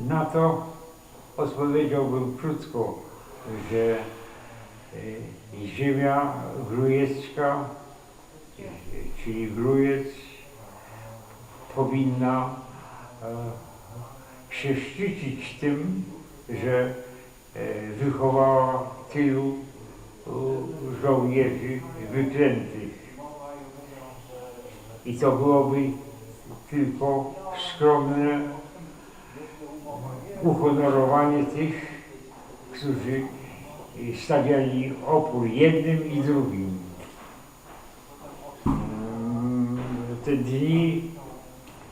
Na to odpowiedziałbym krótko, że e, ziemia grujecka, czyli grujec, powinna e, się szczycić tym, że e, wychowała tylu żołnierzy wyklętych. I to byłoby tylko skromne uhonorowanie tych, którzy stawiali opór jednym i drugim. Mm, Te dni,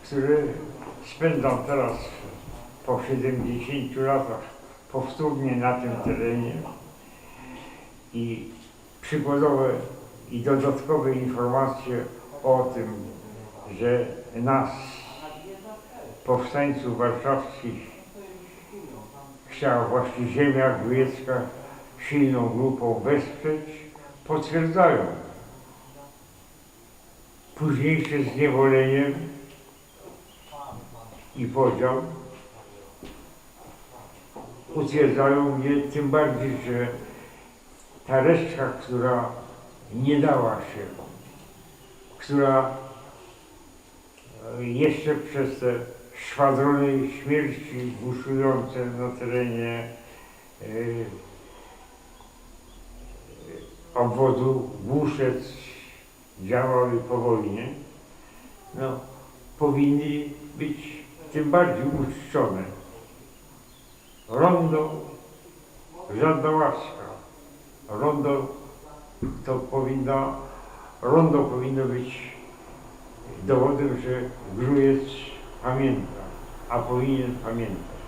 które spędzam teraz po 70 latach powtórnie na tym terenie i przykładowe i dodatkowe informacje o tym, że nas, powstańców warszawskich, chciała właśnie ziemia grecka silną grupą wesprzeć, potwierdzają. Późniejsze zniewolenie i podział utwierdzają mnie tym bardziej, że ta resztka, która nie dała się, która jeszcze przez te szwadrony śmierci buszujące na terenie e, e, obwodu Głuszec działały po wojnie, no, powinny być tym bardziej uczczone. Rondo, żadna łaska. Rondo to powinna, rondo powinno być dowodem, że Grujec herramientas, apoyen herramientas.